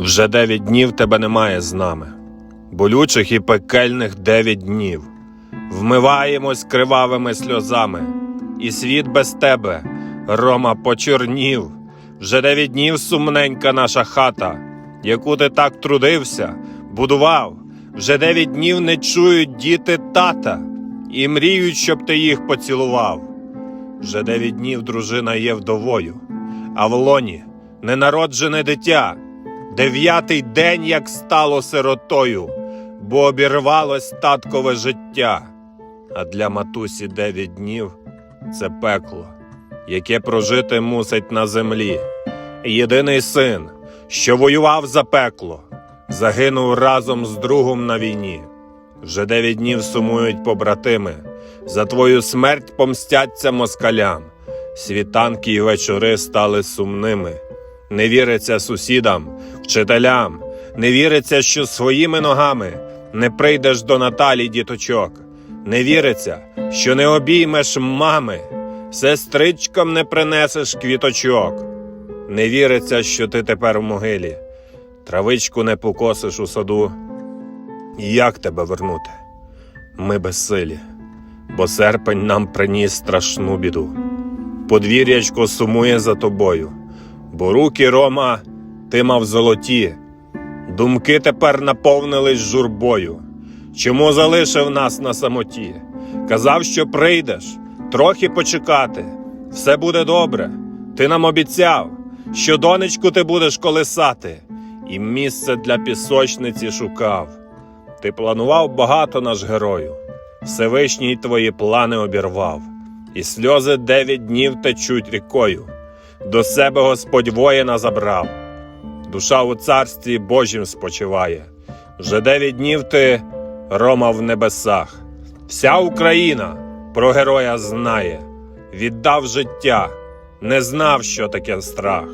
Вже дев'ять днів тебе немає з нами, болючих і пекельних дев'ять днів. Вмиваємось кривавими сльозами, і світ без тебе, Рома, почорнів. Вже дев'ять днів сумненька наша хата, яку ти так трудився, будував. Вже дев'ять днів не чують діти тата і мріють, щоб ти їх поцілував. Вже дев'ять днів дружина є вдовою, а в лоні ненароджене дитя. Дев'ятий день, як стало сиротою, бо обірвалось таткове життя. А для матусі дев'ять днів це пекло, яке прожити мусить на землі. Єдиний син, що воював за пекло, загинув разом з другом на війні. Вже дев'ять днів сумують побратими, за твою смерть помстяться москалям. Світанки й вечори стали сумними. Не віриться сусідам, вчителям, не віриться, що своїми ногами не прийдеш до Наталі діточок. Не віриться, що не обіймеш мами, сестричкам не принесеш квіточок. Не віриться, що ти тепер в могилі, травичку не покосиш у саду. Як тебе вернути? Ми безсилі, бо серпень нам приніс страшну біду. Подвір'ячко сумує за тобою, бо руки Рома ти мав золоті. Думки тепер наповнились журбою. Чому залишив нас на самоті? Казав, що прийдеш, трохи почекати. Все буде добре. Ти нам обіцяв, що донечку ти будеш колисати, і місце для пісочниці шукав. Ти планував багато наш герою, Всевишній твої плани обірвав, і сльози дев'ять днів течуть рікою. До себе Господь воїна забрав. Душа у царстві Божім спочиває. Вже дев'ять днів ти Рома в небесах. Вся Україна про героя знає, віддав життя, не знав, що таке страх.